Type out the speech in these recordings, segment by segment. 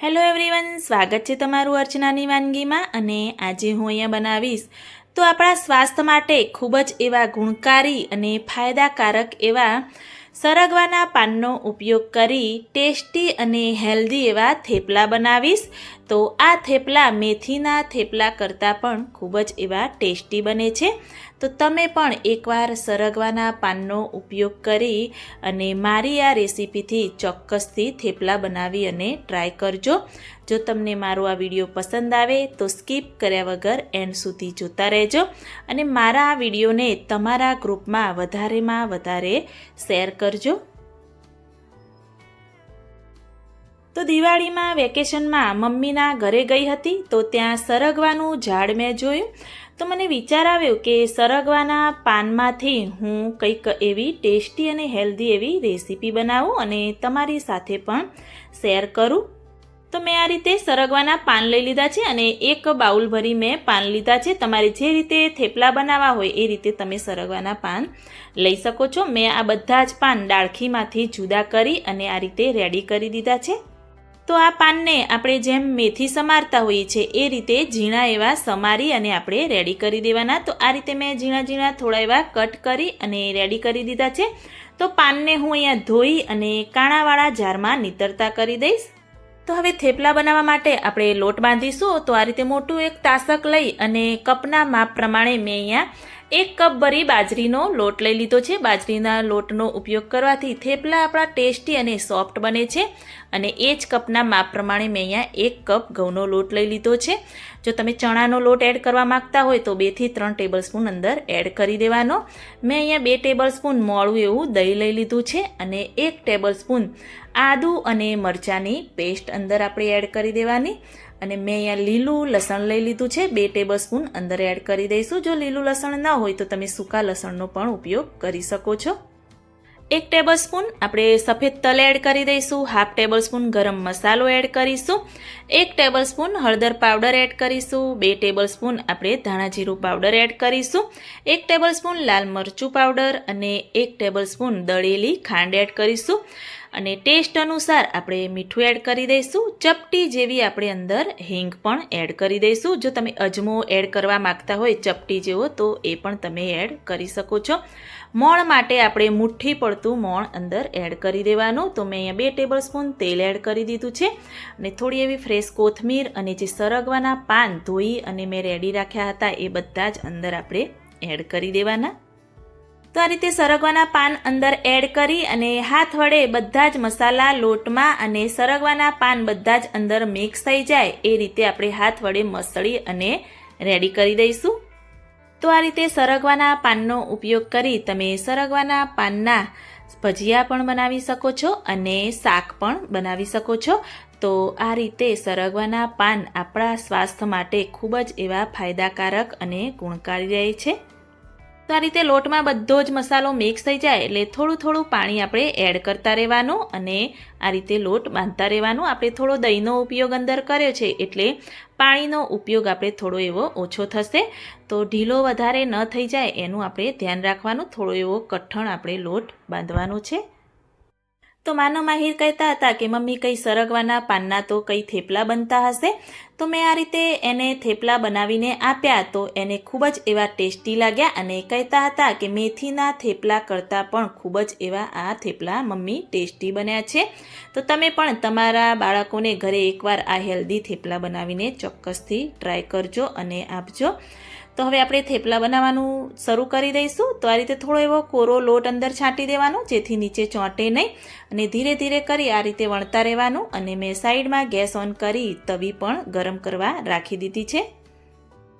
Hello everyone સ્વાગત છે તમારું અર્ચનાની વાનગીમાં અને આજે હું અહીંયા બનાવીશ. તો આપણા સ્વાસ્થ્ય માટે ખૂબ જ એવા ગુણકારી અને ફાયદાકારક એવા સરગવાના પાનનો ઉપયોગ કરી ટેસ્ટી અને હેલ્ધી એવા થેપલા બનાવીશ. તો આ થેપલા મેથીના થેપલા કરતાં પણ ખૂબ જ એવા ટેસ્ટી બને છે. તો તમે પણ એકવાર સરગવાના પાનનો ઉપયોગ કરી અને મારી આ રેસીપીથી ચોક્કસથી થેપલા બનાવી અને ટ્રાય કરજો. જો તમને મારો આ વીડિયો પસંદ આવે તો સ્કીપ કર્યા વગર એન્ડ સુધી જોતા રહેજો. અને મારા આ વિડીયોને તમારા ગ્રુપમાં વધારેમાં વધારે શેર કરજો. તો દિવાળીમાં વેકેશનમાં મમ્મીના ઘરે ગઈ હતી તો ત્યાં સરગવાનું ઝાડ મેં જોયું. તો મને વિચાર આવ્યો કે સરગવાના પાનમાંથી હું કંઈક એવી ટેસ્ટી અને હેલ્ધી એવી રેસીપી બનાવું અને તમારી સાથે પણ શેર કરું. તો મેં આ રીતે સરગવાના પાન લઈ લીધા છે અને એક બાઉલ ભરી મેં પાન લીધા છે. તમારે જે રીતે થેપલા બનાવવા હોય એ રીતે તમે સરગવાના પાન લઈ શકો છો. મેં આ બધા જ પાન ડાળખીમાંથી જુદા કરી અને આ રીતે રેડી કરી દીધા છે. તો આ પાનને આપણે જેમ મેથી સમારતા હોઈએ છીએ, એ રીતે ઝીણા એવા સમારી અને આપણે રેડી કરી દેવાના. તો આ રીતે મેં ઝીણા ઝીણા થોડા એવા કટ કરી અને રેડી કરી દીધા છે. તો પાનને હું અહીંયા ધોઈ અને કાણાવાળા જારમાં નીતરતા કરી દઈશ. તો હવે થેપલા બનાવવા માટે આપણે લોટ બાંધીશું. તો આ રીતે મોટું એક તાસક લઈ અને કપના માપ પ્રમાણે મેં અહીંયા એક કપ ભરી બાજરીનો લોટ લઈ લીધો છે. બાજરીના લોટનો ઉપયોગ કરવાથી થેપલા આપણા ટેસ્ટી અને સોફ્ટ બને છે અને એ જ કપના માપ પ્રમાણે મેં અહીંયા એક કપ ઘઉંનો લોટ લઈ લીધો છે. જો તમે ચણાનો લોટ એડ કરવા માંગતા હોય તો બેથી ત્રણ ટેબલ સ્પૂન અંદર એડ કરી દેવાનો. મેં અહીંયા બે ટેબલ સ્પૂન મોળું એવું દહીં લઈ લીધું છે અને એક ટેબલ સ્પૂન આદું અને મરચાંની પેસ્ટ અંદર આપણે એડ કરી દેવાની. અને મેં અહીંયા લીલું લસણ લઈ લીધું છે, બે ટેબલ સ્પૂન અંદર એડ કરી દઈશું. જો લીલું લસણ ના હોય તો તમે સૂકા લસણનો પણ ઉપયોગ કરી શકો છો. એક ટેબલ સ્પૂન આપણે સફેદ તલ એડ કરી દઈશું હાફ ટેબલ સ્પૂન ગરમ મસાલો એડ કરીશું, એક ટેબલ સ્પૂન હળદર પાવડર એડ કરીશું, બે ટેબલ સ્પૂન આપણે ધાણા જીરું પાવડર એડ કરીશું, એક ટેબલ સ્પૂન લાલ મરચું પાવડર અને એક ટેબલ સ્પૂન દળેલી ખાંડ એડ કરીશું. અને ટેસ્ટ અનુસાર આપણે મીઠું એડ કરી દઈશું. ચપટી જેવી આપણે અંદર હિંગ પણ એડ કરી દઈશું. જો તમે અજમો એડ કરવા માગતા હોય ચપટી જેવો, તો એ પણ તમે એડ કરી શકો છો. મોણ માટે આપણે મુઠ્ઠી પડતું મોણ અંદર એડ કરી દેવાનું. તો મેં અહીંયા બે ટેબલ સ્પૂન તેલ એડ કરી દીધું છે. અને થોડી એવી ફ્રેશ કોથમીર અને જે સરગવાના પાન, ધોઈ અને મેં રેડી રાખ્યા હતા, એ બધા જ અંદર આપણે એડ કરી દેવાના. તો આ રીતે સરગવાના પાન અંદર એડ કરી અને હાથ વડે બધા જ મસાલા લોટમાં અને સરગવાના પાન બધા જ અંદર મિક્સ થઈ જાય. એ રીતે આપણે હાથ વડે મસળી અને રેડી કરી દઈશું. તો આ રીતે સરગવાના પાનનો ઉપયોગ કરી તમે સરગવાના પાનના ભજીયા પણ બનાવી શકો છો અને શાક પણ બનાવી શકો છો. તો આ રીતે સરગવાના પાન આપણા સ્વાસ્થ્ય માટે ખૂબ જ એવા ફાયદાકારક અને ગુણકારી રહે છે. તો આ રીતે લોટમાં બધો જ મસાલો મિક્સ થઈ જાય એટલે થોડું થોડું પાણી આપણે એડ કરતા રહેવાનું અને આ રીતે લોટ બાંધતા રહેવાનું. આપણે થોડો દહીંનો ઉપયોગ અંદર કર્યો છે એટલે પાણીનો ઉપયોગ આપણે થોડો એવો ઓછો થશે. તો ઢીલો વધારે ન થઈ જાય એનું આપણે ધ્યાન રાખવાનું. થોડો એવો કઠણ આપણે લોટ બાંધવાનો છે. તો માનો માહિર કહેતા હતા કે મમ્મી કંઈ સરગવાના પાનના તો કંઈ થેપલા બનતા હશે? તો મેં આ રીતે એને થેપલા બનાવીને આપ્યા તો એને ખૂબ જ એવા ટેસ્ટી લાગ્યા અને કહેતા હતા કે મેથીના થેપલા કરતાં પણ ખૂબ જ એવા આ થેપલા મમ્મી ટેસ્ટી બન્યા છે. તો તમે પણ તમારા બાળકોને ઘરે એકવાર આ હેલ્ધી થેપલા બનાવીને ચોક્કસથી ટ્રાય કરજો અને આપજો. તો હવે આપણે થેપલા બનાવવાનું શરૂ કરી દઈશું. તો આ રીતે થોડો એવો કોરો લોટ અંદર છાંટી દેવાનો, જેથી નીચે ચોંટે નહીં. અને ધીરે ધીરે કરી આ રીતે વણતા રહેવાનું. અને મેં સાઈડમાં ગેસ ઓન કરી તવી પણ ગરમ કરવા રાખી દીધી છે.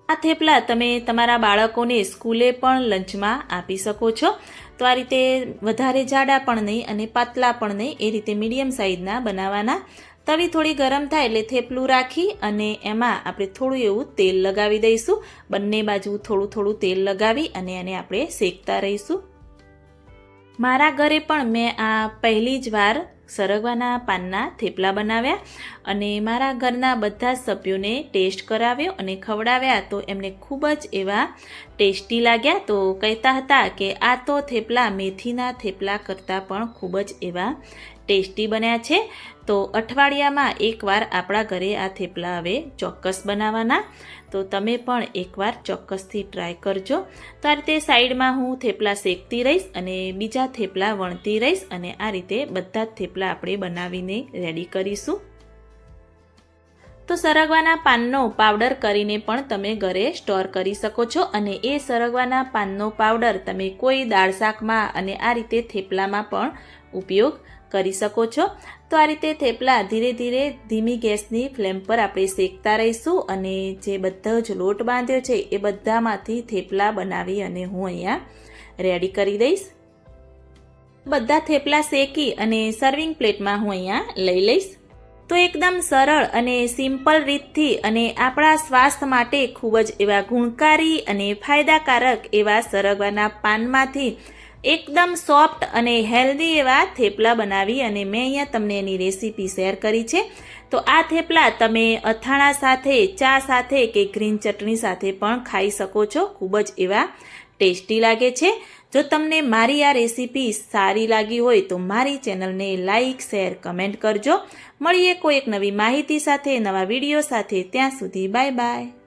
આ થેપલા તમે તમારા બાળકોને સ્કૂલે પણ લંચમાં આપી શકો છો. તો આ રીતે વધારે જાડા પણ નહીં અને પાતળા પણ નહીં. એ રીતે મીડિયમ સાઇઝના બનાવવાના. તવી થોડી ગરમ થાય એટલે થેપલું રાખી અને એમાં આપણે થોડું એવું તેલ લગાવી દઈશું. બંને બાજુ થોડું થોડું તેલ લગાવી અને એને આપણે શેકતા રહીશું. મારા ઘરે પણ મેં આ પહેલી જ વાર સરગવાના પાનના થેપલા બનાવ્યા અને મારા ઘરના બધા સભ્યોને ટેસ્ટ કરાવ્યો અને ખવડાવ્યા તો એમને ખૂબ જ એવા ટેસ્ટી લાગ્યા. તો કહેતા હતા કે આ તો થેપલા મેથીના થેપલા કરતાં પણ ખૂબ જ એવા ટેસ્ટી બન્યા છે. તો અઠવાડિયામાં એકવાર આપણા ઘરે આ થેપલા હવે ચોક્કસ બનાવવાના. તો તમે પણ એકવાર ચોક્કસથી ટ્રાય કરજો. તો આ રીતે સાઈડમાં હું થેપલા શેકતી રહીશ અને બીજા થેપલા વણતી રહીશ અને આ રીતે બધા જ થેપલા આપણે બનાવીને રેડી કરીશું. તો સરગવાના પાનનો પાવડર કરીને પણ તમે ઘરે સ્ટોર કરી શકો છો અને એ સરગવાના પાનનો પાવડર તમે કોઈ દાળ શાકમાં અને આ રીતે થેપલામાં પણ ઉપયોગ કરી શકો છો. તો આ રીતે થેપલા ધીરે ધીરે ધીમી ગેસની ફ્લેમ પર આપણે શેકતા રહીશું અને જે બધો જ લોટ બાંધ્યો છે એ બધામાંથી થેપલા બનાવી અને હું અહીંયા રેડી કરી દઈશ. બધા થેપલા શેકી અને સર્વિંગ પ્લેટમાં હું અહીંયા લઈ લઈશ. તો એકદમ સરળ અને સિમ્પલ રીતથી અને આપણા સ્વાસ્થ્ય માટે ખૂબ જ એવા ગુણકારી અને ફાયદાકારક એવા સરગવાના પાનમાંથી એકદમ સોફ્ટ અને હેલ્ધી એવા થેપલા બનાવી અને મેં અહીંયા તમને એની રેસીપી શેર કરી છે. તો આ થેપલા તમે અથાણા સાથે, ચા સાથે કે ગ્રીન ચટણી સાથે પણ ખાઈ શકો છો. ખૂબ જ એવા ટેસ્ટી લાગે છે. જો તમને મારી આ રેસીપી સારી લાગી હોય તો મારી ચેનલને લાઇક શેર, કમેન્ટ કરજો. મળીએ કોઈ એક નવી માહિતી સાથે, નવા વીડિયો સાથે. ત્યાં સુધી બાય બાય.